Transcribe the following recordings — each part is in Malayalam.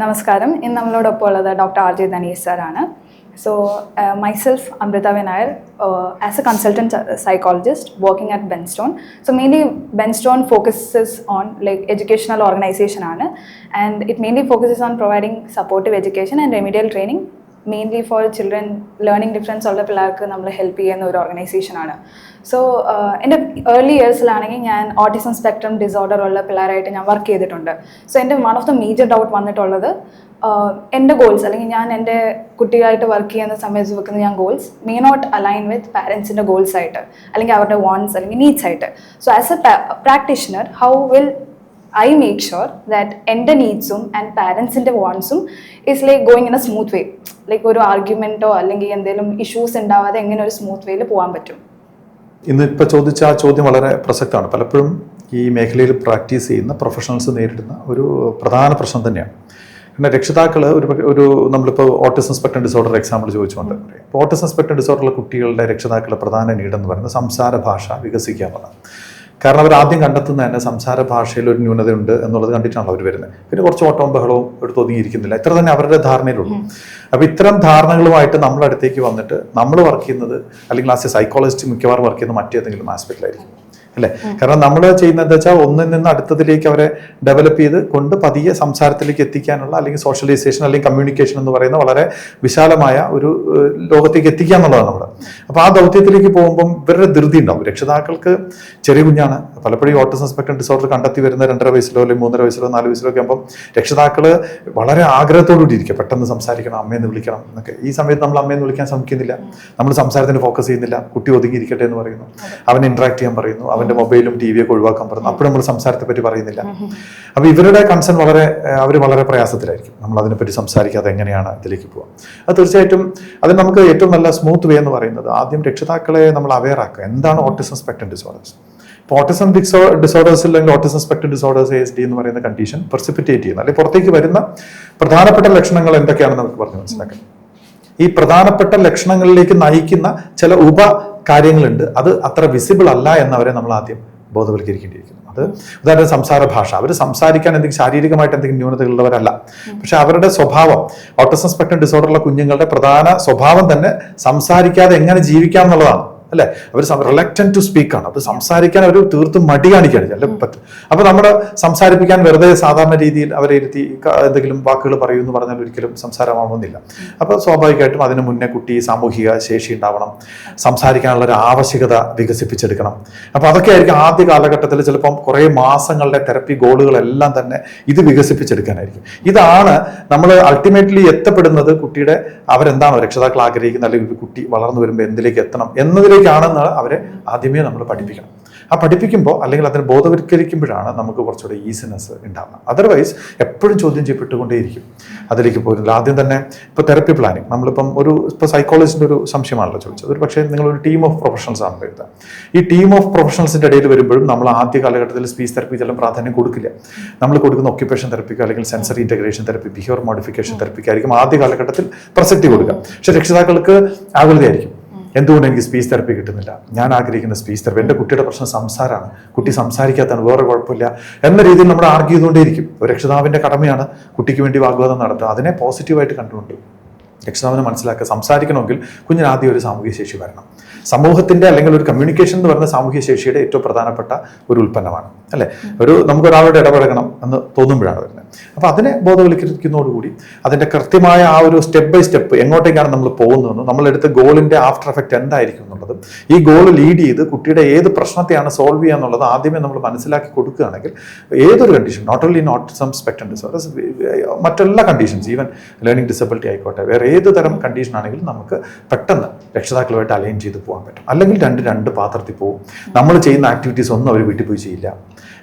നമസ്കാരം. ഇന്ന് നമ്മളോടൊപ്പം ഉള്ളത് ഡോക്ടർ ആർ ജെ ധനീഷ് സാറാണ്. So myself Amritha Vinayar as a consultant psychologist working at Benstone so mainly Benstone focuses on like educational organisation ആണ്. And it mainly focuses on providing supportive education and remedial training mainly for children learning difference ഉള്ള പിള്ളേർക്ക് നമ്മൾ ഹെൽപ്പ് ചെയ്യുന്ന ഒരു ഓർഗനൈസേഷനാണ് സോ എന്റെ ഏർലി ഇയേഴ്സിലാണെങ്കിൽ ഞാൻ ഓട്ടിസം സ്പെക്ട്രം ഡിസോർഡർ ഉള്ള പിള്ളേരായിട്ട് ഞാൻ വർക്ക് ചെയ്തിട്ടുണ്ട്. സോ എന്റെ one of the major doubt വന്നിട്ടുള്ളത് ആഹ് എന്റെ ഗോൾസ് അല്ലെങ്കിൽ ഞാൻ എന്റെ കുട്ടിയായിട്ട് വർക്ക് ചെയ്യുന്ന സമയത്ത് വെക്കുന്ന ഞാൻ goals may not align with പാരൻസിന്റെ goals ആയിട്ട് അല്ലെങ്കിൽ അവരുടെ വാണ്ട്സ് അല്ലെങ്കിൽ നീഡ്സ് ആയിട്ട്. So as a practitioner how will I make sure that എന്റെ നീഡ്സും ആൻഡ് പാരൻസിന്റെ വോൺസും is like going in a smooth way like ഒരു ആർഗ്യുമെന്റോ അല്ലെങ്കിൽ എന്തെങ്കിലും ഇഷ്യൂസ് ഉണ്ടാവാതെ എങ്ങനെ ഒരു സ്മൂത്ത് വേയിൽ പോകാൻ പറ്റും. ഇന്ന് ഇപ്പോൾ ചോദിച്ച ആ ചോദ്യം വളരെ പ്രസക്തമാണ്. പലപ്പോഴും ഈ മേഖലയിൽ പ്രാക്ടീസ് ചെയ്യുന്ന പ്രൊഫഷണൽസ് നേരിടുന്ന ഒരു പ്രധാന പ്രശ്നം തന്നെയാണ്. പിന്നെ രക്ഷിതാക്കൾ ഒരു ഒരു നമ്മളിപ്പോൾ ഓട്ടിസം സ്പെക്ട്രം ഡിസോർഡർ എക്സാമ്പിൾ ചോദിച്ചുകൊണ്ട് പറയും. ഓട്ടിസം സ്പെക്ട്രം ഡിസോർഡറുള്ള കുട്ടികളുടെ രക്ഷിതാക്കളുടെ പ്രധാന നീഡെന്ന് പറയുന്നത് സംസാര ഭാഷ വികസിക്കുക എന്നുള്ളതാണ്. കാരണം അവർ ആദ്യം കണ്ടെത്തുന്ന തന്നെ സംസാര ഭാഷയിൽ ഒരു ന്യൂനതയുണ്ട് എന്നുള്ളത് കണ്ടിട്ടാണ് അവർ വരുന്നത്. പിന്നെ കുറച്ച് ഓട്ടവും ബഹളവും എടുത്ത് ഒതുങ്ങിയിരിക്കുന്നില്ല. ഇത്ര തന്നെ അവരുടെ ധാരണയിലുള്ളൂ. അപ്പോൾ ഇത്തരം ധാരണകളുമായിട്ട് നമ്മളടുത്തേക്ക് വന്നിട്ട് നമ്മൾ വർക്ക് ചെയ്യുന്നത് അല്ലെങ്കിൽ ആസ് എ സൈക്കോളജിസ്റ്റ് മിക്കവാറും വർക്ക് ചെയ്യുന്ന മറ്റേതെങ്കിലും ആസ്പെക്റ്റിലായിരിക്കും അല്ലേ? കാരണം നമ്മൾ ചെയ്യുന്നത് എന്താ വെച്ചാൽ ഒന്നിൽ നിന്ന് അടുത്തതിലേക്ക് അവരെ ഡെവലപ്പ് ചെയ്ത് കൊണ്ട് പതിയെ സംസാരത്തിലേക്ക് എത്തിക്കാനുള്ള അല്ലെങ്കിൽ സോഷ്യലൈസേഷൻ അല്ലെങ്കിൽ കമ്മ്യൂണിക്കേഷൻ എന്ന് പറയുന്ന വളരെ വിശാലമായ ഒരു ലോകത്തേക്ക് എത്തിക്കുക എന്നുള്ളതാണ് നമ്മൾ അപ്പോൾ ആ ദൗത്യത്തിലേക്ക് പോകുമ്പം ഇവരുടെ ധൃതി ഉണ്ടാവും. രക്ഷിതാക്കൾക്ക് ചെറിയ കുഞ്ഞാണ്. പലപ്പോഴും ഓട്ടിസം സ്പെക്ട്രം ഡിസോർഡർ കണ്ടെത്തി വരുന്ന രണ്ടര വയസ്സിലോ അല്ലെങ്കിൽ മൂന്നര വയസ്സിലോ നാല് വയസ്സിലോ ഒക്കെ ആകുമ്പോൾ രക്ഷിതാക്കൾ വളരെ ആഗ്രഹത്തോടുകൂടി ഇരിക്കുക പെട്ടെന്ന് സംസാരിക്കണം അമ്മയെന്ന് വിളിക്കണം എന്നൊക്കെ. ഈ സമയത്ത് നമ്മൾ അമ്മയെന്ന് വിളിക്കാൻ ശ്രമിക്കുന്നില്ല. നമ്മൾ സംസാരത്തിന് ഫോക്കസ് ചെയ്യുന്നില്ല. കുട്ടി ഒതുങ്ങിയിരിക്കട്ടെ എന്ന് പറയുന്നു. അവൻ ഇന്ററാക്ട് ചെയ്യാൻ പറയുന്നു. അവന്റെ മൊബൈലും ടി വിയൊക്കെ ഒഴിവാക്കാൻ പറഞ്ഞു. അപ്പോൾ നമ്മൾ സംസാരത്തെ പറ്റി പറയുന്നില്ല. അപ്പോൾ ഇവരുടെ കൺസേൺ വളരെ അവർ വളരെ പ്രയാസത്തിലായിരിക്കും. നമ്മൾ അതിനെപ്പറ്റി സംസാരിക്കാതെ എങ്ങനെയാണ് ഇതിലേക്ക് പോകാം അത് തീർച്ചയായിട്ടും അതിന് നമുക്ക് ഏറ്റവും നല്ല സ്മൂത്ത് വേ എന്ന് പറയുന്നത് ആദ്യം രക്ഷിതാക്കളെ നമ്മൾ അവെയർ ആക്കുക. എന്താണ് ഓട്ടിസം സ്പെക്ട്രം ഡിസോർഡേഴ്സ് ഇപ്പോൾ ഓട്ടിസം ഡിസോ ഡിസോർഡേഴ്സ് അല്ലെങ്കിൽ autism spectrum disorders S D എന്ന് പറയുന്ന കണ്ടീഷൻ പെർസിപ്പിറ്റേറ്റ് ചെയ്യുന്ന. അല്ലെങ്കിൽ പുറത്തേക്ക് വരുന്ന പ്രധാനപ്പെട്ട ലക്ഷണങ്ങൾ എന്തൊക്കെയാണെന്ന് നമുക്ക് പറഞ്ഞു മനസ്സിലാക്കാം. ഈ പ്രധാനപ്പെട്ട ലക്ഷണങ്ങളിലേക്ക് നയിക്കുന്ന ചില ഉപ കാര്യങ്ങളുണ്ട്. അത് അത്ര വിസിബിൾ അല്ല എന്നവരെ നമ്മൾ ആദ്യം ബോധവൽക്കരിക്കേണ്ടിയിരിക്കുന്നു. അത് ഉദാഹരണം സംസാര ഭാഷ. അവർ സംസാരിക്കാൻ എന്തെങ്കിലും ശാരീരികമായിട്ട് എന്തെങ്കിലും ന്യൂനതകളുള്ളവരല്ല. പക്ഷെ അവരുടെ സ്വഭാവം ഓട്ടോസം സ്പെക്ട്രം ഡിസോർഡറുള്ള കുഞ്ഞുങ്ങളുടെ പ്രധാന സ്വഭാവം തന്നെ സംസാരിക്കാതെ എങ്ങനെ ജീവിക്കാം എന്നുള്ളതാണ്. അല്ലെ? അവർ റിലക്റ്റൻ ടു സ്പീക്ക് ആണ്. അത് സംസാരിക്കാൻ അവർ തീർത്തും മടി കാണിക്കുകയാണ് അല്ലെ? പറ്റും. അപ്പൊ നമ്മുടെ സംസാരിപ്പിക്കാൻ വെറുതെ സാധാരണ രീതിയിൽ അവരെ ഇരുത്തി എന്തെങ്കിലും വാക്കുകൾ പറയൂ എന്ന് പറഞ്ഞാൽ ഒരിക്കലും സംസാരമാവുന്നില്ല. അപ്പൊ സ്വാഭാവികമായിട്ടും അതിന് മുന്നേ കുട്ടി സാമൂഹിക ശേഷി ഉണ്ടാവണം. സംസാരിക്കാനുള്ള ഒരു ആവശ്യകത വികസിപ്പിച്ചെടുക്കണം. അപ്പൊ അതൊക്കെ ആയിരിക്കും ആദ്യ കാലഘട്ടത്തിൽ ചിലപ്പം കുറേ മാസങ്ങളുടെ തെറപ്പി ഗോളുകളെല്ലാം തന്നെ ഇത് വികസിപ്പിച്ചെടുക്കാനായിരിക്കും. ഇതാണ് നമ്മൾ അൾട്ടിമേറ്റ്ലി എത്തപ്പെടുന്നത് കുട്ടിയുടെ അവരെന്താണോ രക്ഷിതാക്കൾ ആഗ്രഹിക്കുന്നത്? അല്ലെങ്കിൽ കുട്ടി വളർന്നു വരുമ്പോൾ എന്തിലേക്ക് എത്തണം? എന്നതിലേക്കാണെന്ന് അവരെ ആദ്യമേ നമ്മൾ പഠിപ്പിക്കണം. ആ പഠിപ്പിക്കുമ്പോൾ അല്ലെങ്കിൽ അതിനെ ബോധവൽക്കരിക്കുമ്പോഴാണ് നമുക്ക് കുറച്ചുകൂടെ ഈസിനെസ് ഉണ്ടാവുന്നത് അതർവൈസ് എപ്പോഴും ചോദ്യം ചെയ്യപ്പെട്ടുകൊണ്ടേയിരിക്കും. അതിലേക്ക് പോയിരുന്നില്ല ആദ്യം തന്നെ ഇപ്പോൾ തെറപ്പി പ്ലാനിങ് നമ്മളിപ്പം ഒരു ഇപ്പോൾ സൈക്കോളജിന്റെ ഒരു സംശയമാണല്ലോ ചോദിച്ചത്. ഒരു പക്ഷേ നിങ്ങളൊരു ടീം ഓഫ് പ്രൊഫഷണൽസ് ആണ് എഴുതുക ഈ ടീം ഓഫ് പ്രൊഫഷണൽസിന്റെ ഇടയിൽ വരുമ്പോഴും നമ്മൾ ആദ്യ കാലഘട്ടത്തിൽ സ്പീച്ച് തെറപ്പി ചില പ്രാധാന്യം കൊടുക്കില്ല. നമ്മൾ കൊടുക്കുന്ന ഒക്യുപ്പേഷൻ തെറപ്പിക്കോ അല്ലെങ്കിൽ sensory integration therapy behaviour modification തെറപ്പിക്കായിരിക്കും ആദ്യ കാലഘട്ടത്തിൽ പ്രസക്തി കൊടുക്കുക. പക്ഷേ രക്ഷിതാക്കൾക്ക് ആകുലതയായിരിക്കും എന്തുകൊണ്ട് എനിക്ക് സ്പീച്ച് തെറപ്പി കിട്ടുന്നില്ല? ഞാൻ ആഗ്രഹിക്കുന്ന സ്പീച്ച് തെറപ്പി എന്റെ കുട്ടിയുടെ പ്രശ്നം സംസാരമാണ്. കുട്ടി സംസാരിക്കാത്തതാണ് വേറെ കുഴപ്പമില്ല എന്ന രീതിയിൽ നമ്മൾ ആർഗ്യ ചെയ്തുകൊണ്ടേയിരിക്കും. ഒരു രക്ഷിതാവിന്റെ കടമയാണ് കുട്ടിക്ക് വേണ്ടി വാഗ്വാദം നടത്തുക. അതിനെ പോസിറ്റീവായിട്ട് കണ്ടുകൊണ്ട് രക്ഷിതാവിനെ മനസ്സിലാക്കുക. സംസാരിക്കണമെങ്കിൽ കുഞ്ഞിന് ആദ്യം ഒരു സാമൂഹ്യ ശേഷി വരണം. സമൂഹത്തിന്റെ അല്ലെങ്കിൽ ഒരു കമ്മ്യൂണിക്കേഷൻ എന്ന് പറയുന്ന സാമൂഹ്യ ശേഷിയുടെ ഏറ്റവും പ്രധാനപ്പെട്ട ഒരു ഉൽപ്പന്നമാണ്. അല്ലേ? ഒരു നമുക്ക് ഒരാളോട് ഇടപഴകണം എന്ന് തോന്നുമ്പോഴാണ് വരുന്നത്. അപ്പൊ അതിനെ ബോധവൽക്കരിക്കുന്നതോടുകൂടി അതിന്റെ കൃത്യമായ ആ ഒരു സ്റ്റെപ്പ് ബൈ സ്റ്റെപ്പ് എങ്ങോട്ടേക്കാണ് നമ്മൾ പോകുന്നതെന്നും നമ്മളെടുത്ത് ഗോളിന്റെ ആഫ്റ്റർ എഫക്റ്റ് എന്തായിരിക്കും എന്നുള്ളത് ഈ ഗോൾ ലീഡ് ചെയ്ത് കുട്ടിയുടെ ഏത് പ്രശ്നത്തെയാണ് സോൾവ് ചെയ്യുക എന്നുള്ളത് ആദ്യമേ നമ്മൾ മനസ്സിലാക്കി കൊടുക്കുകയാണെങ്കിൽ ഏതൊരു condition not only not some spectrum disorders മറ്റെല്ലാ കണ്ടീഷൻസ് ഈവൻ ലേണിംഗ് ഡിസബിലിറ്റി ആയിക്കോട്ടെ വേറെ ഏത് തരം കണ്ടീഷൻ ആണെങ്കിലും നമുക്ക് പെട്ടെന്ന് രക്ഷിതാക്കളുമായിട്ട് അലൈൻ ചെയ്ത് പോകാൻ പറ്റും. അല്ലെങ്കിൽ രണ്ട് രണ്ട് പാത്രത്തിൽ പോകും നമ്മൾ ചെയ്യുന്ന ആക്ടിവിറ്റീസ് ഒന്നും അവർ വീട്ടിൽ പോയി ചെയ്യില്ല.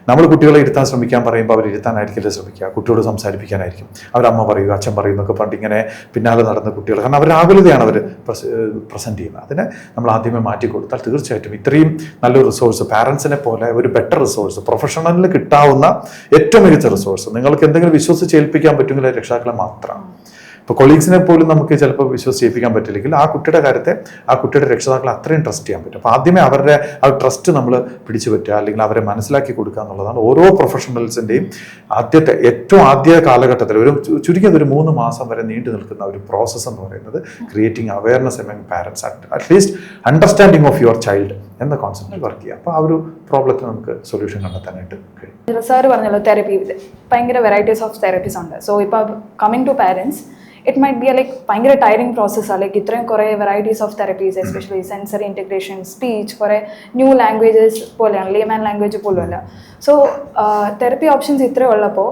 നമ്മൾ കുട്ടികളെ ഇരുത്താൻ ശ്രമിക്കാൻ പറയുമ്പോൾ അവർ ഇരുത്താനായിരിക്കില്ല ശ്രമിക്കുക. കുട്ടിയോട് സംസാരിപ്പിക്കാനായിരിക്കും. അവരമ്മ പറയും അച്ഛൻ പറയും എന്നൊക്കെ പറഞ്ഞിട്ട് ഇങ്ങനെ പിന്നാലെ നടന്ന കുട്ടികൾ കാരണം അവർ അവർ പ്രസന്റ് ചെയ്യുന്നത്. അതിനെ നമ്മൾ ആദ്യമേ മാറ്റി കൊടുത്താൽ തീർച്ചയായിട്ടും ഇത്രയും നല്ലൊരു റിസോഴ്സ് പാരൻസിനെ പോലെ ഒരു ബെറ്റർ റിസോഴ്സ് പ്രൊഫഷണലിന് കിട്ടാവുന്ന ഏറ്റവും മികച്ച റിസോഴ്സ് നിങ്ങൾക്ക് എന്തെങ്കിലും വിശ്വസിച്ച് ഏൽപ്പിക്കാൻ പറ്റുമെങ്കിൽ രക്ഷാക്കളെ മാത്രമാണ് ഇപ്പോൾ കൊളീഗ്സിനെ പോലും നമുക്ക് ചിലപ്പോൾ വിശ്വസിപ്പിക്കാൻ പറ്റില്ലെങ്കിൽ ആ കുട്ടിയുടെ കാര്യത്തെ ആ കുട്ടിയുടെ രക്ഷിതാക്കളെ അത്രയും ട്രസ്റ്റ് ചെയ്യാൻ പറ്റും. അപ്പോൾ ആദ്യമേ അവരുടെ ആ ട്രസ്റ്റ് നമ്മൾ പിടിച്ചു പറ്റുക അല്ലെങ്കിൽ അവരെ മനസ്സിലാക്കി കൊടുക്കുക എന്നുള്ളതാണ് ഓരോ പ്രൊഫഷണൽസിന്റെയും ആദ്യത്തെ ഏറ്റവും ആദ്യ കാലഘട്ടത്തിൽ. ഒരു ചുരുങ്ങിയത് ഒരു മൂന്ന് മാസം വരെ നീണ്ടു നിൽക്കുന്ന ഒരു പ്രോസസ്സ് എന്ന് പറയുന്നത് creating awareness among parents at least understanding of your child എന്ന കോൺസെപ്റ്റിൽ വർക്ക് ചെയ്യുക. അപ്പോൾ ആ ഒരു പ്രോബ്ലത്തിന് നമുക്ക് സൊല്യൂഷൻ കണ്ടെത്താനായിട്ട് കഴിയും. സാർ പറഞ്ഞല്ലോ തെറപ്പി ഭയങ്കര വെറൈറ്റീസ് ഓഫ് തെറപ്പീസ് ഉണ്ട്. സോ ഇപ്പോൾ coming to parents it might be like ഭയങ്കര ടയറിങ് പ്രോസസ്സാണ് ലൈക്ക് ഇത്രയും കുറേ varieties of therapies especially sensory integration speech കുറേ ന്യൂ ലാംഗ്വേജസ് പോലെയാണ് ലേമാൻ ലാംഗ്വേജ് പോലുമല്ല. സോ തെറപ്പി ഓപ്ഷൻസ് ഇത്രയും ഉള്ളപ്പോൾ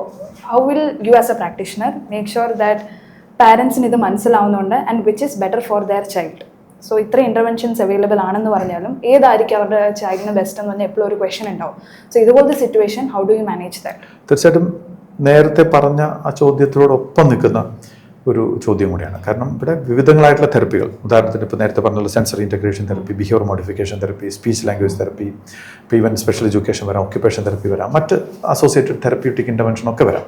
how will you as a practitioner make sure that പാരൻസിന് ഇത് മനസ്സിലാവുന്നുണ്ട് and which is better for their child so ഇത്ര ഇന്റർവെൻഷൻസ് അവൈലബിൾ ആണെന്ന് പറഞ്ഞാലും ഏതായിരിക്കും അവരുടെ ചൈൽഡിന് ബെസ്റ്റ് എന്ന് പറഞ്ഞാൽ എപ്പോഴും ഒരു ക്വസ്റ്റൻ ഉണ്ടാവും. സോ ഇതുപോലത്തെ situation how do you manage that തീർച്ചയായിട്ടും നേരത്തെ പറഞ്ഞ ആ ചോദ്യത്തിനോടൊപ്പം നിൽക്കുന്ന ഒരു ചോദ്യം കൂടിയാണ്. കാരണം ഇവിടെ വിവിധങ്ങളായിട്ടുള്ള തെറപ്പികൾ. ഉദാഹരണത്തിന് ഇപ്പോൾ നേരത്തെ പറഞ്ഞുള്ള sensory integration therapy behaviour modification therapy speech language therapy ഇപ്പോൾ ഈവൻ സ്പെഷ്യൽ എഡ്യൂക്കേഷൻ വരാം ഒക്യുപ്പേഷൻ തെറപ്പി വരാം മറ്റ് അസോസിയേറ്റഡ് തെറപ്യൂട്ടിക് ഇന്റർവെൻഷൻ ഒക്കെ വരാം.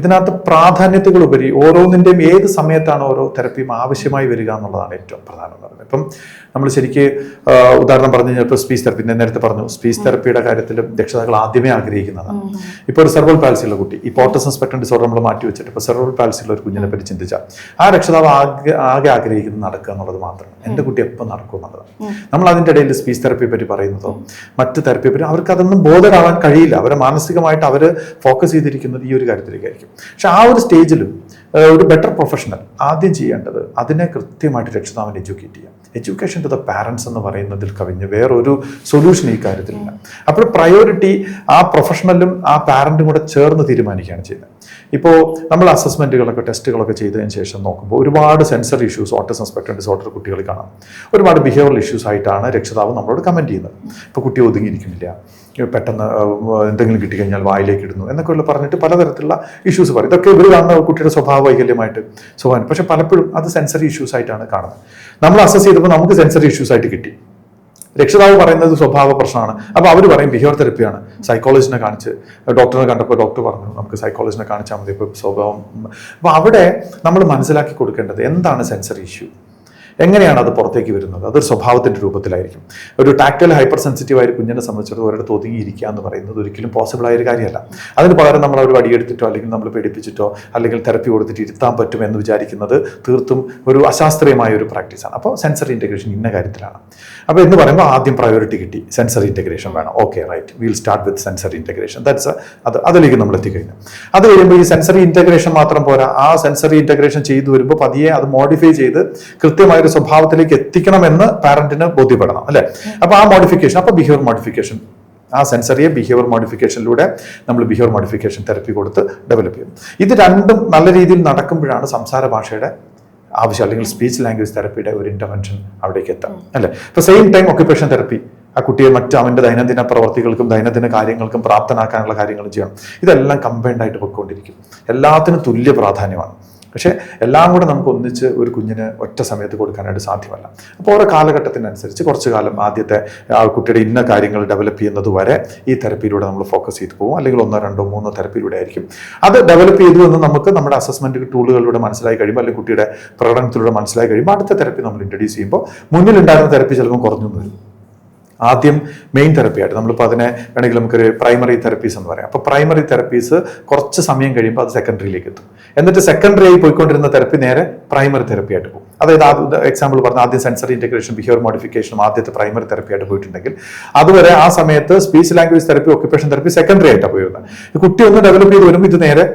ഇതിനകത്ത് പ്രാധാന്യത്തുകൾ ഉപരി ഓരോന്നിന്റെയും ഏത് സമയത്താണ് ഓരോ തെറപ്പിയും ആവശ്യമായി വരിക എന്നുള്ളതാണ് ഏറ്റവും പ്രധാനം എന്ന് പറയുന്നത്. ഇപ്പം നമ്മൾ ശരിക്ക് ഉദാഹരണം പറഞ്ഞു കഴിഞ്ഞാൽ ഇപ്പോൾ സ്പീച്ച് തെറപ്പി നേരത്തെ പറഞ്ഞു സ്പീച്ച് തെറപ്പിയുടെ കാര്യത്തിൽ രക്ഷിതാക്കൾ ആദ്യമേ ആഗ്രഹിക്കുന്നതാണ്. ഇപ്പോൾ ഒരു സെർവൽ പാൽസിയുള്ള കുട്ടി ഈ പോട്ടസ് സ്പെക്ട്രം ഡിസോർഡർ നമ്മൾ മാറ്റി വെച്ചിട്ട് ഇപ്പോൾ സെർവൽ പാൽസിയുള്ള ഒരു കുഞ്ഞിനെ പറ്റി ചിന്തിച്ചാൽ ആ രക്ഷിതാവ് ആകെ ആകെ ആഗ്രഹിക്കുന്നത് നടക്കുക എന്നുള്ളത് മാത്രമാണ് എന്റെ കുട്ടി എപ്പോൾ നടക്കും എന്നുള്ളതാണ് നമ്മൾ അതിന്റെ ഇടയിൽ സ്പീച്ച് തെറപ്പിയെ പറ്റി പറയുന്നതോ മറ്റ് തെറപ്പിയെ പറ്റി അവർക്ക് അതൊന്നും ബോധരാവാൻ കഴിയില്ല. അവരെ മാനസികമായിട്ട് അവർ ഫോക്കസ് ചെയ്തിരിക്കുന്നത് ഈ ഒരു കാര്യത്തിലേക്കായിരിക്കും. പക്ഷെ ആ ഒരു സ്റ്റേജിലും ഒരു ബെറ്റർ പ്രൊഫഷണൽ ആദ്യം ചെയ്യേണ്ടത് അതിനെ കൃത്യമായിട്ട് രക്ഷിതാവിനെ എഡ്യൂക്കേറ്റ് ചെയ്യാം. എഡ്യൂക്കേഷൻ ടു ദ പാരൻസ് എന്ന് പറയുന്നതിൽ കവിഞ്ഞ് വേറൊരു സൊല്യൂഷൻ ഈ കാര്യത്തിലില്ല അപ്പോൾ പ്രയോറിറ്റി ആ പ്രൊഫഷണലും ആ പാരന്റും കൂടെ ചേർന്ന് തീരുമാനിക്കുകയാണ് ചെയ്യുന്നത്. ഇപ്പോൾ നമ്മൾ അസസ്മെന്റുകളൊക്കെ ടെസ്റ്റുകളൊക്കെ ചെയ്തതിന് ശേഷം നോക്കുമ്പോൾ ഒരുപാട് sensor issues autism spectrum disorder കുട്ടികളിൽ കാണാം. ഒരുപാട് ബിഹേവിയറൽ ഇഷ്യൂസ് ആയിട്ടാണ് രക്ഷിതാവ് നമ്മളോട് കമന്റ് ചെയ്യുന്നത്. ഇപ്പോൾ കുട്ടി ഒതുങ്ങിയിരിക്കുന്നില്ല. പെട്ടെന്ന് എന്തെങ്കിലും കിട്ടിക്കഴിഞ്ഞാൽ വായിലേക്ക് ഇടുന്നു എന്നൊക്കെയുള്ള പറഞ്ഞിട്ട് പലതരത്തിലുള്ള ഇഷ്യൂസ് പറയും. ഇതൊക്കെ ഇവർ കാണുന്ന കുട്ടിയുടെ സ്വഭാവ വൈകല്യമായിട്ട് സ്വഭാവം പക്ഷെ പലപ്പോഴും അത് സെൻസറി ഇഷ്യൂസ് ആയിട്ടാണ് കാണുന്നത്. നമ്മൾ അസസ് ചെയ്തപ്പോൾ നമുക്ക് സെൻസറി ഇഷ്യൂസ് ആയിട്ട് കിട്ടി. രക്ഷിതാവ് പറയുന്നത് സ്വഭാവ പ്രശ്നമാണ്. അപ്പോൾ അവർ പറയും ബിഹേവിയർ തെറപ്പിയാണ് സൈക്കോളജിനെ കാണിച്ച് ഡോക്ടറിനെ കണ്ടപ്പോൾ ഡോക്ടർ പറഞ്ഞു നമുക്ക് സൈക്കോളജിനെ കാണിച്ചാൽ മതി ഇപ്പോൾ സ്വഭാവം. അപ്പോൾ അവിടെ നമ്മൾ മനസ്സിലാക്കി കൊടുക്കേണ്ടത് എന്താണ് സെൻസറി ഇഷ്യൂ എങ്ങനെയാണ് അത് പുറത്തേക്ക് വരുന്നത്? അതൊരു സ്വഭാവത്തിന്റെ രൂപത്തിലായിരിക്കും. ഒരു ടാക്ടൽ ഹൈപ്പർ സെൻസിറ്റീവ് ആയ കുഞ്ഞിനെ സംബന്ധിച്ചിടത്തോളം ഒരിടത്ത് ഒതുങ്ങിയിരിക്കുക എന്ന് പറയുന്നത് ഒരിക്കലും പോസിബിൾ ആയ ഒരു കാര്യമല്ല. അതിന് പകരം നമ്മൾ ഒരു വടിയെടുത്തിട്ടോ അല്ലെങ്കിൽ നമ്മൾ പേടിപ്പിച്ചിട്ടോ അല്ലെങ്കിൽ തെറപ്പി കൊടുത്തിട്ട് ഇരുത്താൻ പറ്റും എന്ന് വിചാരിക്കുന്നത് തീർത്തും ഒരു അശാസ്ത്രീയമായ ഒരു പ്രാക്ടീസാണ് അപ്പോൾ സെൻസറി ഇന്റഗ്രേഷൻ ഇന്ന കാര്യത്തിലാണ്. അപ്പോൾ എന്ന് പറയുമ്പോൾ ആദ്യം പ്രയോറിറ്റി കിട്ടി. സെൻസറി ഇന്റഗ്രേഷൻ വേണം. Okay right will start with sensory integration that's അത് അതിലേക്ക് നമ്മൾ എത്തിക്കഴിഞ്ഞു. അത് കഴിയുമ്പോൾ ഈ സെൻസറി ഇന്റഗ്രേഷൻ മാത്രം പോരാ. ആ സെൻസറി ഇന്റഗ്രേഷൻ ചെയ്തു വരുമ്പോൾ പതിയെ അത് മോഡിഫൈ ചെയ്ത് കൃത്യമായ ഒരു സ്വഭാവത്തിലേക്ക് എത്തിക്കണമെന്ന് പാരന്റിന് ബോധ്യപ്പെടണം അല്ലെ? അപ്പൊ ആ മോഡിഫിക്കേഷൻ അപ്പൊ ബിഹേവിയർ മോഡിഫിക്കേഷൻ ആ സെൻസറിയെ ബിഹേവിയർ മോഡിഫിക്കേഷനിലൂടെ നമ്മൾ ബിഹേവിയർ മോഡിഫിക്കേഷൻ തെറപ്പി കൊടുത്ത് ഡെവലപ്പ് ചെയ്യും. ഇത് രണ്ടും നല്ല രീതിയിൽ നടക്കുമ്പോഴാണ് സംസാര ഭാഷയുടെ ആവശ്യം അല്ലെങ്കിൽ സ്പീച്ച് ലാംഗ്വേജ് തെറപ്പിയുടെ ഒരു ഇന്റർവെൻഷൻ അവിടേക്ക് എത്താം അല്ലെ? ഇപ്പൊ സെയിം ടൈം ഒക്യുപ്പേഷൻ തെറപ്പി ആ കുട്ടിയെ മറ്റു അവന്റെ ദൈനംദിന പ്രവർത്തികൾക്കും ദൈനംദിന കാര്യങ്ങൾക്കും പ്രാപ്തനാക്കാനുള്ള കാര്യങ്ങളും ചെയ്യണം ഇതെല്ലാം കമ്പൈൻഡ് ആയിട്ട് പൊയ്ക്കൊണ്ടിരിക്കും. എല്ലാത്തിനും തുല്യ പ്രാധാന്യമാണ്. പക്ഷേ എല്ലാം കൂടെ നമുക്ക് ഒന്നിച്ച് ഒരു കുഞ്ഞിന് ഒറ്റ സമയത്ത് കൊടുക്കാനായിട്ട് സാധ്യമല്ല. അപ്പോൾ ഓരോ കാലഘട്ടത്തിനനുസരിച്ച് കുറച്ച് കാലം ആദ്യത്തെ ആ കുട്ടിയുടെ ഇന്ന കാര്യങ്ങൾ ഡെവലപ്പ് ചെയ്യുന്നത് വരെ ഈ തെറപ്പിയിലൂടെ നമ്മൾ ഫോക്കസ് ചെയ്ത് പോകും. അല്ലെങ്കിൽ ഒന്നോ രണ്ടോ മൂന്നോ തെറപ്പിയിലൂടെ ആയിരിക്കും. അത് ഡെവലപ്പ് ചെയ്തു എന്ന് നമുക്ക് നമ്മുടെ അസസ്മെന്റ് ടൂളുകളിലൂടെ മനസ്സിലായി കഴിയുമ്പോൾ അല്ലെങ്കിൽ കുട്ടിയുടെ പ്രകടനത്തിലൂടെ മനസ്സിലായി കഴിയുമ്പോൾ അടുത്ത തെറപ്പി നമ്മൾ ഇൻട്രൊഡ്യൂസ് ചെയ്യുമ്പോൾ മുന്നിലുണ്ടായിരുന്ന തെറപ്പി ചിലപ്പോൾ കുറഞ്ഞു വരും. ആദ്യം മെയിൻ തെറപ്പിയായിട്ട് നമ്മളിപ്പോൾ അതിനെ വേണമെങ്കിൽ നമുക്കൊരു പ്രൈമറി തെറപ്പീസ് എന്ന് പറയാം. അപ്പോൾ പ്രൈമറി തെറപ്പീസ് കുറച്ച് സമയം കഴിയുമ്പോൾ അത് സെക്കൻഡറിയിലേക്ക് എത്തും. എന്നിട്ട് സെക്കൻഡറി ആയി പോയിക്കൊണ്ടിരുന്ന തെറപ്പി നേരെ പ്രൈമറി തെറപ്പി ആയിട്ട് പോകും. അതായത് എക്സാമ്പിൾ പറഞ്ഞ ആദ്യം സെൻസറി ഇന്റഗ്രേഷൻ ബിഹേവിയർ മോഡിഫിക്കേഷനും ആദ്യത്തെ പ്രൈമറി തെറപ്പി ആയിട്ട് പോയിട്ടുണ്ടെങ്കിൽ അതുവരെ ആ സമയത്ത് speech language therapy occupation therapy secondary ആയിട്ടാണ് പോയിരുന്നത് കുട്ടി ഒന്ന് ഡെവലപ്പ് ചെയ്ത് വരുമ്പോൾ ഇത് നേരെ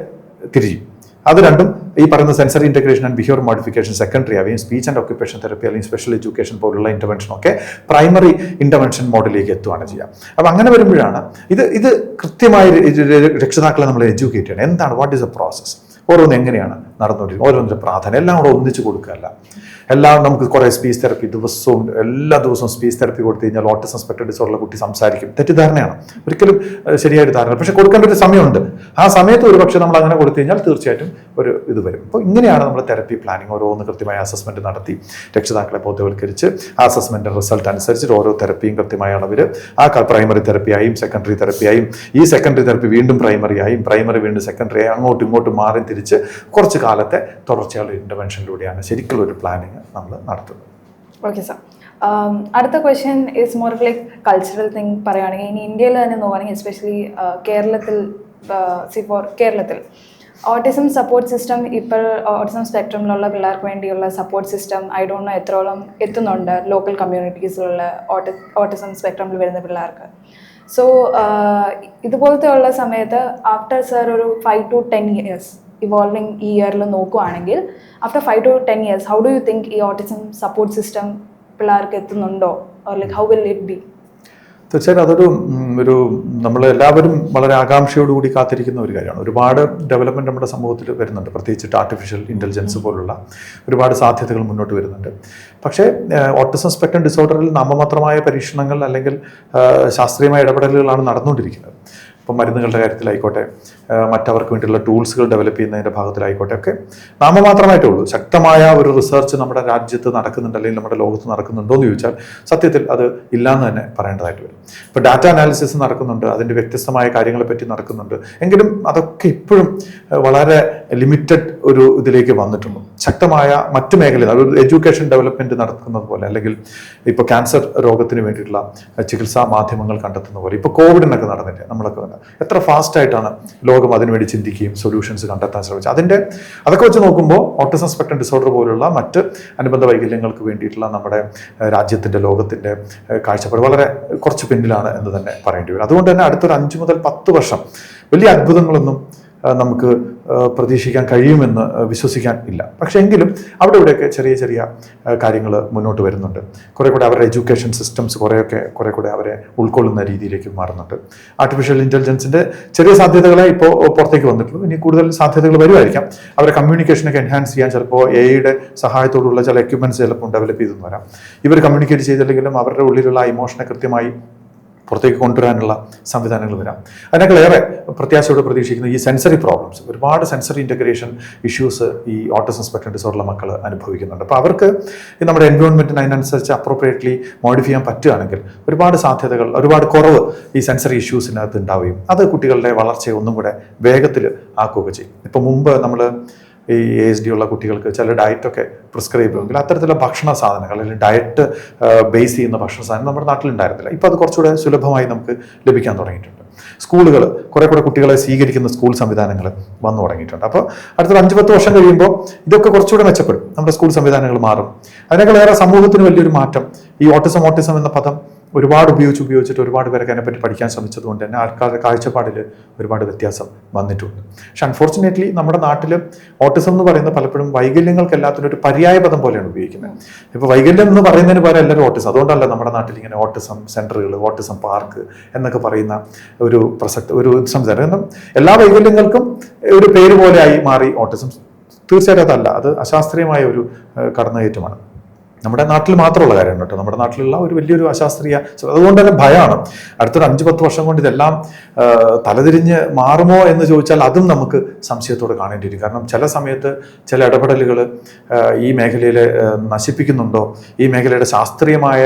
തിരിയും. അത് രണ്ടും ഈ പറയുന്ന sensory integration and behaviour modification secondary ആവുകയും സ്പീച്ച് ആൻഡ് ഒക്യുപ്പേഷൻ തെറപ്പി അല്ലെങ്കിൽ സ്പെഷ്യൽ എഡ്യൂക്കേഷൻ പോലുള്ള ഇന്റർവെൻഷൻ ഒക്കെ പ്രൈമറി ഇന്റർവെൻഷൻ മോഡലിലേക്ക് എത്തുകയാണ് ചെയ്യുക. അപ്പോൾ അങ്ങനെ വരുമ്പോഴാണ് ഇത് ഇത് കൃത്യമായി രക്ഷിതാക്കളെ നമ്മൾ എഡ്യൂക്കേറ്റ് ചെയ്യണം. എന്താണ്? വാട്ട് ഈസ് എ പ്രോസസ്സ് ഓരോന്ന് എങ്ങനെയാണ് നടന്നുകൊണ്ടിരിക്കുന്നത്? ഓരോന്നിന്റെ പ്രാധാന്യം. എല്ലാം കൂടെ ഒന്നിച്ച് കൊടുക്കുകയല്ല. എല്ലാം നമുക്ക് കുറേ സ്പീച്ച് തെറപ്പി ദിവസവും എല്ലാ ദിവസവും സ്പീച്ച് തെറപ്പി കൊടുത്തു കഴിഞ്ഞാൽ ഓട്ടിസം സ്പെക്ടർ ഡിസോർഡർ കുട്ടി സംസാരിക്കും. തെറ്റിദ്ധാരണയാണ്. ഒരിക്കലും ശരിയായൊരു ധാരണ പക്ഷെ കൊടുക്കേണ്ട ഒരു സമയമുണ്ട്. ആ സമയത്ത് ഒരു പക്ഷേ നമ്മൾ അങ്ങനെ കൊടുത്തു കഴിഞ്ഞാൽ തീർച്ചയായിട്ടും ഒരു ഇത് വരും. അപ്പോൾ ഇങ്ങനെയാണ് നമ്മൾ തെറപ്പി പ്ലാനിങ് ഓരോന്ന് കൃത്യമായ അസസ്മെന്റ് നടത്തി രക്ഷിതാക്കളെ ബോധവൽക്കരിച്ച് ആ അസസ്മെന്റിന്റെ റിസൾട്ട് അനുസരിച്ചിട്ട് ഓരോ തെറപ്പിയും കൃത്യമായ അളവിൽ ആ പ്രൈമറി തെറപ്പിയായും സെക്കൻഡറി തെറപ്പിയായും ഈ സെക്കൻഡറി തെറപ്പി വീണ്ടും പ്രൈമറി ആയും പ്രൈമറി വീണ്ടും സെക്കൻഡറി ആയും അങ്ങോട്ടും ഇങ്ങോട്ടും മാറി തിരിച്ച് കുറച്ച് കാലത്തെ തുടർച്ചയുള്ള ഇന്റർവെൻഷനിലൂടെയാണ് ശരിക്കുള്ള ഒരു പ്ലാനിങ് നമ്മൾ നടത്തുന്നത്. ഓക്കെ സാർ അടുത്ത question is more like cultural thing പറയുകയാണെങ്കിൽ ഇനി ഇന്ത്യയിൽ തന്നെ നോക്കുകയാണെങ്കിൽ എസ്പെഷ്യലി കേരളത്തിൽ സി ഫോർ കേരളത്തിൽ. ഓട്ടിസം സപ്പോർട്ട് സിസ്റ്റം ഇപ്പോൾ ഓട്ടിസം സ്പെക്ട്രമിലുള്ള പിള്ളേർക്ക് വേണ്ടിയുള്ള support system I don't know എത്രോളം എത്തുന്നുണ്ട് ലോക്കൽ കമ്മ്യൂണിറ്റീസിലുള്ള ഓട്ടി ഓട്ടിസം സ്പെക്ട്രമിൽ വരുന്ന പിള്ളേർക്ക്. സോ ഇതുപോലത്തെ ഉള്ള സമയത്ത് ആഫ്റ്റർ സർ ഒരു five to ten years evolving ഈ ഇയറിൽ നോക്കുവാണെങ്കിൽ after five to ten years how do you think ഈ ഓട്ടിസം സപ്പോർട്ട് സിസ്റ്റം പിള്ളേർക്ക് എത്തുന്നുണ്ടോ? Or like how will it be തീർച്ചയായിട്ടും അതൊരു ഒരു നമ്മൾ എല്ലാവരും വളരെ ആകാംക്ഷയോടുകൂടി കാത്തിരിക്കുന്ന ഒരു കാര്യമാണ്. ഒരുപാട് ഡെവലപ്മെന്റ് നമ്മുടെ സമൂഹത്തിൽ വരുന്നുണ്ട്. പ്രത്യേകിച്ചിട്ട് ആർട്ടിഫിഷ്യൽ ഇന്റലിജൻസ് പോലുള്ള ഒരുപാട് സാധ്യതകൾ മുന്നോട്ട് വരുന്നുണ്ട്. പക്ഷേ ഓട്ടിസം സ്പെക്ട്രം ഡിസോർഡറിൽ നാമമാത്രമായ പരീക്ഷണങ്ങൾ അല്ലെങ്കിൽ ശാസ്ത്രീയമായ ഇടപെടലുകളാണ് നടന്നുകൊണ്ടിരിക്കുന്നത്. ഇപ്പം മരുന്നുകളുടെ കാര്യത്തിലായിക്കോട്ടെ മറ്റവർക്ക് വേണ്ടിയുള്ള ടൂൾസുകൾ ഡെവലപ്പ് ചെയ്യുന്നതിന്റെ ഭാഗത്തിലായിക്കോട്ടെ ഒക്കെ. നാമമാത്രമായിട്ടേ ഉള്ളൂ. ശക്തമായ ഒരു റിസർച്ച് നമ്മുടെ രാജ്യത്ത് നടക്കുന്നുണ്ട് അല്ലെങ്കിൽ നമ്മുടെ ലോകത്ത് നടക്കുന്നുണ്ടോ എന്ന് ചോദിച്ചാൽ സത്യത്തിൽ അത് ഇല്ലാന്ന് തന്നെ പറയേണ്ടതായിട്ട് വരും. ഇപ്പോൾ ഡാറ്റ അനാലിസിസ് നടക്കുന്നുണ്ട് അതിന്റെ വ്യത്യസ്തമായ കാര്യങ്ങളെപ്പറ്റി നടക്കുന്നുണ്ട്. എങ്കിലും അതൊക്കെ ഇപ്പോഴും വളരെ ലിമിറ്റഡ് ഒരു ഇതിലേക്ക് വന്നിട്ടുണ്ട്. ശക്തമായ മറ്റ് മേഖലയിൽ അതൊരു എഡ്യൂക്കേഷൻ ഡെവലപ്മെന്റ് നടക്കുന്നത് പോലെ അല്ലെങ്കിൽ ഇപ്പോൾ ക്യാൻസർ രോഗത്തിന് വേണ്ടിയിട്ടുള്ള ചികിത്സാ മാധ്യമങ്ങൾ കണ്ടെത്തുന്ന പോലെ ഇപ്പോൾ കോവിഡിനൊക്കെ നടന്നില്ലേ നമ്മളൊക്കെ എത്ര ഫാസ്റ്റ് ആയിട്ടാണ് ലോകം അതിനുവേണ്ടി ചിന്തിക്കുകയും സൊല്യൂഷൻസ് കണ്ടെത്താൻ ശ്രമിച്ചു. അതിന്റെ അതൊക്കെ വെച്ച് നോക്കുമ്പോൾ ഓട്ടിസം സ്പെക്ട്രം ഡിസോർഡർ പോലുള്ള മറ്റ് അനുബന്ധ വൈകല്യങ്ങൾക്ക് വേണ്ടിയിട്ടുള്ള നമ്മുടെ രാജ്യത്തിന്റെ ലോകത്തിന്റെ കാഴ്ചപ്പാട് വളരെ കുറച്ച് പിന്നിലാണ് എന്ന് തന്നെ പറയേണ്ടി വരും. അതുകൊണ്ട് തന്നെ അടുത്തൊരു അഞ്ച് മുതൽ പത്ത് വർഷം വലിയ അത്ഭുതങ്ങളൊന്നും നമുക്ക് പ്രതീക്ഷിക്കാൻ കഴിയുമെന്ന് വിശ്വസിക്കാൻ ഇല്ല. പക്ഷെ എങ്കിലും അവിടെ ഇവിടെയൊക്കെ ചെറിയ ചെറിയ കാര്യങ്ങൾ മുന്നോട്ട് വരുന്നുണ്ട്. കുറേ കൂടെ അവരുടെ എഡ്യൂക്കേഷൻ സിസ്റ്റംസ് കുറേയൊക്കെ കുറേ കൂടെ അവരെ ഉൾക്കൊള്ളുന്ന രീതിയിലേക്ക് മാറുന്നുണ്ട്. ആർട്ടിഫിഷ്യൽ ഇന്റലിജൻസിന്റെ ചെറിയ സാധ്യതകളെ ഇപ്പോൾ പുറത്തേക്ക് വന്നിട്ടുള്ളൂ. ഇനി കൂടുതൽ സാധ്യതകൾ വരുമായിരിക്കാം. അവരെ കമ്മ്യൂണിക്കേഷനൊക്കെ എൻഹാൻസ് ചെയ്യാൻ ചിലപ്പോൾ എ ഐയുടെ സഹായത്തോടുള്ള ചില എക്യുപ്മെന്റ്സ് ചിലപ്പോൾ ഡെവലപ്പ് ചെയ്തെന്ന് വരാം. ഇവർ കമ്മ്യൂണിക്കേറ്റ് ചെയ്തില്ലെങ്കിലും അവരുടെ ഉള്ളിലുള്ള ഇമോഷനെ കൃത്യമായി പുറത്തേക്ക് കൊണ്ടുവരാനുള്ള സംവിധാനങ്ങൾ വരാം. അതിനേക്കാൾ ഏറെ പ്രത്യാശയോടെ പ്രതീക്ഷിക്കുന്ന ഈ സെൻസറി പ്രോബ്ലംസ് ഒരുപാട് സെൻസറി ഇന്റഗ്രേഷൻ ഇഷ്യൂസ് ഈ ഓട്ടിസം സ്പെക്ട്രം ഡിസോർഡുള്ള മക്കൾ അനുഭവിക്കുന്നുണ്ട്. അപ്പോൾ അവർക്ക് ഈ നമ്മുടെ എൻവയോൺമെന്റിന് അതിനനുസരിച്ച് അപ്രോപ്രിയേറ്റ്ലി മോഡിഫൈ ചെയ്യാൻ പറ്റുകയാണെങ്കിൽ ഒരുപാട് സാധ്യതകൾ ഒരുപാട് കുറവ് ഈ സെൻസറി ഇഷ്യൂസിനകത്ത് ഉണ്ടാവുകയും അത് കുട്ടികളുടെ വളർച്ചയെ ഒന്നും കൂടെ വേഗത്തിൽ ആക്കുകയൊക്കെ ചെയ്യും. ഇപ്പോൾ മുമ്പ് നമ്മൾ ഈ എ എസ് ഡി ഉള്ള കുട്ടികൾക്ക് ചില ഡയറ്റൊക്കെ പ്രിസ്ക്രൈബ് ചെയ്യുമെങ്കിൽ അത്തരത്തിലുള്ള ഭക്ഷണ സാധനങ്ങൾ അല്ലെങ്കിൽ ഡയറ്റ് ബേസ് ചെയ്യുന്ന ഭക്ഷണ സാധനം നമ്മുടെ നാട്ടിലുണ്ടായിരുന്നില്ല ഇപ്പോൾ അത് കുറച്ചുകൂടെ സുലഭമായി നമുക്ക് ലഭിക്കാൻ തുടങ്ങിയിട്ടുണ്ട്. സ്കൂളുകൾ കുറെ കൂടെ കുട്ടികളെ സ്വീകരിക്കുന്ന സ്കൂൾ സംവിധാനങ്ങൾ വന്നു തുടങ്ങിയിട്ടുണ്ട്. അപ്പോൾ അടുത്ത അഞ്ച് പത്ത് വർഷം കഴിയുമ്പോൾ ഇതൊക്കെ കുറച്ചുകൂടെ മെച്ചപ്പെടും. നമ്മുടെ സ്കൂൾ സംവിധാനങ്ങൾ മാറും. അതിനേക്കാൾ ഏറെ സമൂഹത്തിന് വലിയൊരു മാറ്റം ഈ ഓട്ടിസം ഓട്ടിസം എന്ന പദം ഒരുപാട് ഉപയോഗിച്ച് ഉപയോഗിച്ചിട്ട് ഒരുപാട് പേരൊക്കെ അതിനെപ്പറ്റി പഠിക്കാൻ ശ്രമിച്ചതുകൊണ്ട് തന്നെ ആൾക്കാരുടെ കാഴ്ചപ്പാടിൽ ഒരുപാട് വ്യത്യാസം വന്നിട്ടുണ്ട്. പക്ഷെ അൺഫോർച്ചുനേറ്റ്ലി നമ്മുടെ നാട്ടിൽ ഓട്ടിസം എന്ന് പറയുന്നത് പലപ്പോഴും വൈകല്യങ്ങൾക്ക് എല്ലാത്തിനും ഒരു പര്യായ പദം പോലെയാണ് ഉപയോഗിക്കുന്നത്. ഇപ്പോൾ വൈകല്യം എന്ന് പറയുന്നതിന് പകരം എല്ലാവരും ഓട്ടിസം അതുകൊണ്ടല്ല നമ്മുടെ നാട്ടിൽ ഇങ്ങനെ ഓട്ടിസം സെന്ററുകൾ ഓട്ടിസം പാർക്ക് എന്നൊക്കെ പറയുന്ന ഒരു പ്രസക്തി ഒരു സംസാരം എല്ലാ വൈകല്യങ്ങൾക്കും ഒരു പേര് പോലെയായി മാറി ഓട്ടിസം തീർച്ചയായിട്ടും അതല്ല. അത് അശാസ്ത്രീയമായ ഒരു കടന്നുകയറ്റമാണ്. നമ്മുടെ നാട്ടിൽ മാത്രമുള്ള കാര്യമാണ് കേട്ടോ. നമ്മുടെ നാട്ടിലുള്ള ഒരു വലിയൊരു അശാസ്ത്രീയ അതുകൊണ്ട് തന്നെ ഭയമാണ്. അടുത്തൊരു അഞ്ച് പത്ത് വർഷം കൊണ്ട് ഇതെല്ലാം തലതിരിഞ്ഞ് മാറുമോ എന്ന് ചോദിച്ചാൽ അതും നമുക്ക് സംശയത്തോടെ കാണേണ്ടി വരും കാരണം ചില സമയത്ത് ചില ഇടപെടലുകൾ ഈ മേഖലയിൽ നശിപ്പിക്കുന്നുണ്ടോ? ഈ മേഖലയുടെ ശാസ്ത്രീയമായ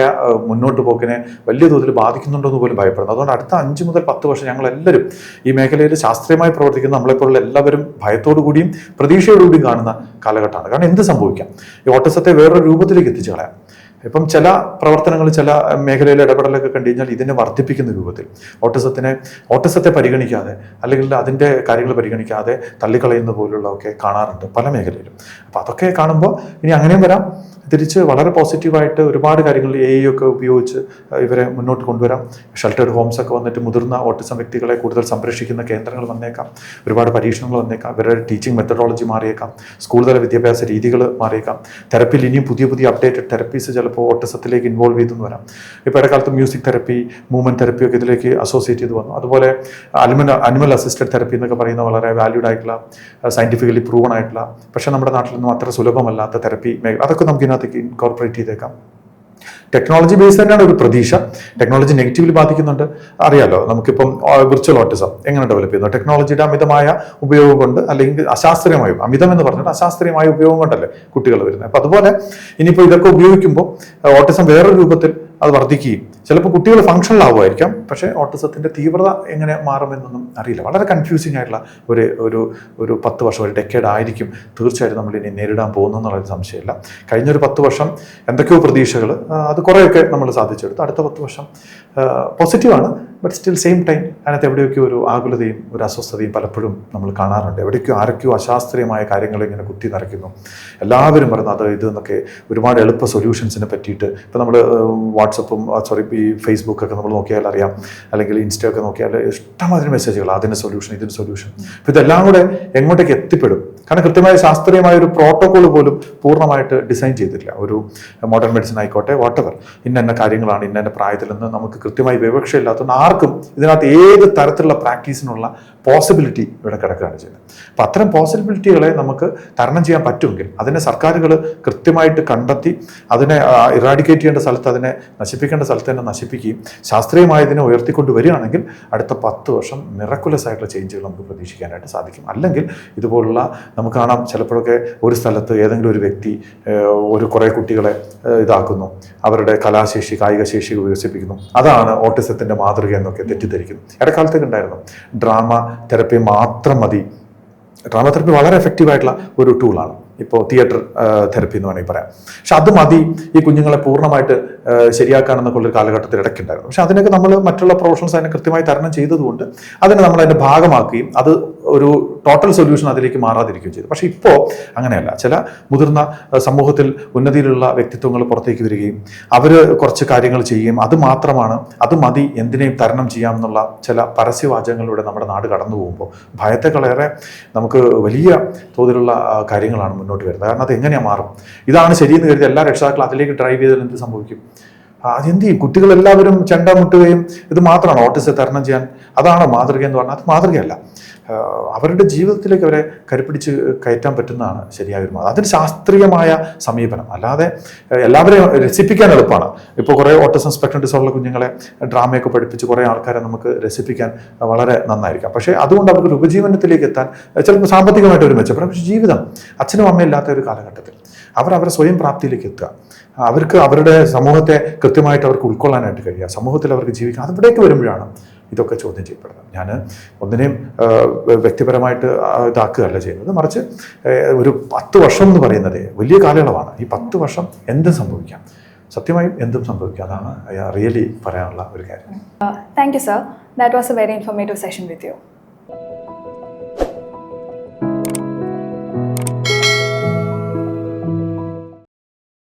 മുന്നോട്ട് പോക്കിനെ വലിയ തോതിൽ ബാധിക്കുന്നുണ്ടോ എന്ന് പോലും ഭയപ്പെടുന്നു. അതുകൊണ്ട് അടുത്ത അഞ്ച് മുതൽ പത്ത് വർഷം ഞങ്ങളെല്ലാവരും ഈ മേഖലയിൽ ശാസ്ത്രീയമായി പ്രവർത്തിക്കുന്ന നമ്മളെപ്പോലുള്ള എല്ലാവരും ഭയത്തോടു കൂടിയും പ്രതീക്ഷയോടുകൂടിയും കാണുന്ന കാലഘട്ടമാണ്. കാരണം എന്ത് സംഭവിക്കാം? ഈ ഓട്ടിസത്തെ വേറൊരു രൂപത്തിലേക്ക് എത്തിച്ചു. കളയാം. ഇപ്പം ചില പ്രവർത്തനങ്ങൾ ചില മേഖലയിലെ ഇടപെടലൊക്കെ കണ്ടു കഴിഞ്ഞാൽ ഇതിനെ വർദ്ധിപ്പിക്കുന്ന രൂപത്തിൽ ഓട്ടിസത്തിനെ ഓട്ടിസത്തെ പരിഗണിക്കാതെ അല്ലെങ്കിൽ അതിന്റെ കാര്യങ്ങൾ പരിഗണിക്കാതെ തള്ളിക്കളയുന്ന പോലുള്ളതൊക്കെ കാണാറുണ്ട് പല മേഖലയിലും. അപ്പോൾ അതൊക്കെ കാണുമ്പോൾ ഇനി അങ്ങനെയും വരാം. തിരിച്ച് വളരെ പോസിറ്റീവായിട്ട് ഒരുപാട് കാര്യങ്ങൾ എ ഐ ഒക്കെ ഉപയോഗിച്ച് ഇവരെ മുന്നോട്ട് കൊണ്ടുവരാം. ഷെൽട്ടേഡ് ഹോംസ് ഒക്കെ വന്നിട്ട് മുതിർന്ന ഓട്ടിസം വ്യക്തികളെ കൂടുതൽ സംരക്ഷിക്കുന്ന കേന്ദ്രങ്ങൾ വന്നേക്കാം. ഒരുപാട് പരീക്ഷണങ്ങൾ വന്നേക്കാം. ഇവരുടെ ടീച്ചിങ് മെത്തഡോളജി മാറിയേക്കാം. സ്കൂൾ തല വിദ്യാഭ്യാസ രീതികൾ മാറിയേക്കാം. തെറപ്പിയിൽ ഇനിയും പുതിയ പുതിയ അപ്ഡേറ്റഡ് തെറപ്പീസ് ചിലപ്പോൾ ഓട്ടിസത്തിലേക്ക് ഇൻവോൾവ് ചെയ്തെന്ന് വരാം. ഇപ്പോൾ ഇടക്കാലത്ത് മ്യൂസിക് തെറപ്പി മൂവ്മെന്റ് തെറപ്പി ഒക്കെ ഇതിലേക്ക് അസോസിയേറ്റ് ചെയ്ത് വന്നു. അതുപോലെ അനിമൽ അനിമൽ അസിസ്റ്റഡ് തെറപ്പി എന്നൊക്കെ പറയുന്ന വളരെ വാല്യൂഡ് ആയിട്ടുള്ള സയന്റിഫിക്കലി പ്രൂവൺ ആയിട്ടുള്ള പക്ഷേ നമ്മുടെ നാട്ടിലൊന്നും അത്ര സുലഭമല്ലാത്ത തെറപ്പി മേഖല അതൊക്കെ നമുക്ക് ഇതിനകത്തേക്ക് ഇൻകോർപ്പറേറ്റ് ചെയ്തേക്കാം. ടെക്നോളജി ബേസ് തന്നെയാണ് ഒരു പ്രതീക്ഷ. ടെക്നോളജി നെഗറ്റീവ്ലി ബാധിക്കുന്നുണ്ട്. അറിയാലോ നമുക്കിപ്പം വിർച്വൽ ഓട്ടിസം എങ്ങനെ ഡെവലപ്പ് ചെയ്യുന്നു? ടെക്നോളജിയുടെ അമിതമായ ഉപയോഗം കൊണ്ട് അല്ലെങ്കിൽ അശാസ്ത്രീയമായ അമിതം എന്ന് പറഞ്ഞാൽ അശാസ്ത്രീയമായ ഉപയോഗം കൊണ്ടല്ലേ കുട്ടികൾ വരുന്നത്. അപ്പം അതുപോലെ ഇനിയിപ്പോൾ ഇതൊക്കെ ഉപയോഗിക്കുമ്പോൾ ഓട്ടിസം വേറൊരു രൂപത്തിൽ അത് വർദ്ധിക്കുകയും. ചിലപ്പോൾ കുട്ടികൾ ഫങ്ഷണൽ ആവുമായിരിക്കാം. പക്ഷേ ഓട്ടിസത്തിന്റെ തീവ്രത എങ്ങനെ മാറുമെന്നൊന്നും അറിയില്ല. വളരെ കൺഫ്യൂസിങ് ആയിട്ടുള്ള ഒരു ഒരു ഒരു പത്ത് വർഷം ഒരു ഡെക്കേഡ് ആയിരിക്കും തീർച്ചയായിട്ടും നമ്മൾ ഇനി നേരിടാൻ പോകുന്നു എന്നുള്ളൊരു സംശയമില്ല. കഴിഞ്ഞൊരു പത്ത് വർഷം എന്തൊക്കെയോ പ്രതീക്ഷകൾ അത് കുറേയൊക്കെ നമ്മൾ സാധിച്ചെടുത്തു. അടുത്ത പത്ത് വർഷം പോസിറ്റീവാണ് ബട്ട് സ്റ്റിൽ സെയിം ടൈം അതിനകത്ത് എവിടെയൊക്കെ ഒരു ആകുലതയും ഒരു അസ്വസ്ഥതയും പലപ്പോഴും നമ്മൾ കാണാറുണ്ട്. എവിടേക്കോ ആരൊക്കെയോ അശാസ്ത്രീയമായ കാര്യങ്ങൾ ഇങ്ങനെ കുത്തി നിറയ്ക്കുന്നു. എല്ലാവരും പറയുന്നു അത് ഇത് എന്നൊക്കെ ഒരുപാട് എളുപ്പ സൊല്യൂഷൻസിനെ പറ്റിയിട്ട്. ഇപ്പോൾ നമ്മൾ വാട്സപ്പും സോറി ഈ ഫേസ്ബുക്കൊക്കെ നമ്മൾ നോക്കിയാൽ അറിയാം. അല്ലെങ്കിൽ ഇൻസ്റ്റ ഒക്കെ നോക്കിയാൽ ഇഷ്ടമാതിരി മെസ്സേജുകൾ അതിന് സൊല്യൂഷൻ ഇതിന് സൊല്യൂഷൻ അപ്പോൾ ഇതെല്ലാം കൂടെ എങ്ങോട്ടേക്ക് എത്തിപ്പെടും? കാരണം കൃത്യമായ ശാസ്ത്രീയമായ ഒരു പ്രോട്ടോകോൾ പോലും പൂർണമായിട്ട് ഡിസൈൻ ചെയ്തിട്ടില്ല. ഒരു മോഡേൺ മെഡിസിൻ ആയിക്കോട്ടെ വാട്ടവർ ഇന്ന കാര്യങ്ങളാണ് ഇന്ന പ്രായത്തിൽ നിന്ന് നമുക്ക് കൃത്യമായി വിവക്ഷയില്ലാത്തതുകൊണ്ട് ആർക്കും ഇതിനകത്ത് ഏത് തരത്തിലുള്ള പ്രാക്ടീസിനുള്ള പോസിബിലിറ്റി ഇവിടെ കിടക്കുകയാണ് ചെയ്യുന്നത്. അപ്പം അത്തരം പോസിബിലിറ്റികളെ നമുക്ക് തരണം ചെയ്യാൻ പറ്റുമെങ്കിൽ അതിനെ സർക്കാരുകൾ കൃത്യമായിട്ട് കണ്ടെത്തി അതിനെ ഇറാഡിക്കേറ്റ് ചെയ്യേണ്ട സ്ഥലത്ത് അതിനെ നശിപ്പിക്കേണ്ട സ്ഥലത്ത് തന്നെ നശിപ്പിക്കുകയും ശാസ്ത്രീയമായതിനെ ഉയർത്തിക്കൊണ്ട് വരികയാണെങ്കിൽ അടുത്ത പത്ത് വർഷം മിറക്കുലസ് ആയിട്ടുള്ള ചേഞ്ചുകൾ നമുക്ക് പ്രതീക്ഷിക്കാനായിട്ട് സാധിക്കും. അല്ലെങ്കിൽ ഇതുപോലുള്ള നമുക്ക് കാണാം ചിലപ്പോഴൊക്കെ ഒരു സ്ഥലത്ത് ഏതെങ്കിലും ഒരു വ്യക്തി ഒരു കുറേ കുട്ടികളെ ഇതാക്കുന്നു. അവരുടെ കലാശേഷി കായിക ശേഷി വികസിപ്പിക്കുന്നു. അതാണ് ഓട്ടിസത്തിന്റെ മാതൃക എന്നൊക്കെ തെറ്റിദ്ധരിക്കുന്നു. ഇടക്കാലത്തൊക്കെ ഉണ്ടായിരുന്നു. ഡ്രാമ തെറപ്പി മാത്രം മതി. ഡ്രാമ തെറപ്പി വളരെ എഫക്റ്റീവ് ആയിട്ടുള്ള ഒരു ടൂളാണ് ഇപ്പോൾ തിയേറ്റർ തെറപ്പി എന്ന് വേണമെങ്കിൽ പറയാം. പക്ഷെ അത് മതി. ഈ കുഞ്ഞുങ്ങളെ പൂർണമായിട്ട് ആ, ഒരു കാലഘട്ടത്തിൽ ഇടയ്ക്കുണ്ടായിരുന്നു പക്ഷെ അതിനൊക്കെ നമ്മൾ മറ്റുള്ള പ്രൊഫഷൻസ് അതിനെ കൃത്യമായി തരണം ചെയ്തതുകൊണ്ട് അതിനെ നമ്മൾ അതിന്റെ ഭാഗമാക്കുകയും അത് ഒരു ടോട്ടൽ സൊല്യൂഷൻ അതിലേക്ക് മാറാതിരിക്കുകയും ചെയ്തു. പക്ഷേ ഇപ്പോൾ അങ്ങനെയല്ല. ചില മുതിർന്ന സമൂഹത്തിൽ ഉന്നതിയിലുള്ള വ്യക്തിത്വങ്ങൾ പുറത്തേക്ക് വരികയും അവർ കുറച്ച് കാര്യങ്ങൾ ചെയ്യുകയും അത് മാത്രമാണ് അത് മതി എന്തിനേയും തരണം ചെയ്യാമെന്നുള്ള ചില പരസ്യവാചകങ്ങളിലൂടെ നമ്മുടെ നാട് കടന്നു പോകുമ്പോൾ ഭയത്തെക്കളേറെ നമുക്ക് വലിയ തോതിലുള്ള കാര്യങ്ങളാണ് മുന്നോട്ട് വരുന്നത്. കാരണം അത് എങ്ങനെയാണ് മാറും? ഇതാണ് ശരിയെന്ന് കരുതി എല്ലാ രക്ഷിതാക്കളും അതിലേക്ക് ഡ്രൈവ് ചെയ്താൽ എന്ത് സംഭവിക്കും? അതെന്ത് ചെയ്യും? കുട്ടികളെല്ലാവരും ചെണ്ട മുട്ടുകയും ഇത് മാത്രമാണ് ഓട്ടിസം തരണം ചെയ്യാൻ. അതാണോ മാതൃക എന്ന് പറഞ്ഞാൽ അത് മാതൃകയല്ല. അവരുടെ ജീവിതത്തിലേക്ക് അവരെ കരുപ്പിടിച്ച് കയറ്റാൻ പറ്റുന്നതാണ് ശരിയായ ഒരു മാതൃക അതിന് ശാസ്ത്രീയമായ സമീപനം. അല്ലാതെ എല്ലാവരെയും രസിപ്പിക്കാൻ എളുപ്പമാണ്. ഇപ്പോൾ കുറേ ഓട്ടിസം സ്പെക്ട്രം ഡിസോർഡർ കുഞ്ഞുങ്ങളെ ഡ്രാമയൊക്കെ പഠിപ്പിച്ച് കുറേ ആൾക്കാരെ നമുക്ക് രസിപ്പിക്കാൻ വളരെ നന്നായിരിക്കാം. പക്ഷേ അതുകൊണ്ട് അവർക്ക് ഉപജീവനത്തിലേക്ക് എത്താൻ ചിലപ്പോൾ സാമ്പത്തികമായിട്ട് ഒരു മെച്ചപ്പെടാം. പക്ഷേ ജീവിതം അച്ഛനും അമ്മയും ഇല്ലാത്ത ഒരു കാലഘട്ടത്തിൽ അവർ അവരെ സ്വയം പ്രാപ്തിയിലേക്ക് എത്തുക. അവർക്ക് അവരുടെ സമൂഹത്തെ കൃത്യമായിട്ട് അവർക്ക് ഉൾക്കൊള്ളാനായിട്ട് കഴിയുക. സമൂഹത്തിൽ അവർക്ക് ജീവിക്കുക അതിവിടേക്ക് വരുമ്പോഴാണ് ഇതൊക്കെ ചോദ്യം ചെയ്യപ്പെടണം. ഞാൻ ഒന്നിനെയും വ്യക്തിപരമായിട്ട് ഇതാക്കുകയല്ല ചെയ്യുന്നത്. മറിച്ച് ഒരു പത്ത് വർഷം എന്ന് പറയുന്നത് വലിയ കാലയളവാണ്. ഈ പത്ത് വർഷം എന്തും സംഭവിക്കാം. സത്യമായും എന്തും സംഭവിക്കാം അതാണ് റിയലി പറയാനുള്ള ഒരു കാര്യം. Thank you sir that was a very informative session with you.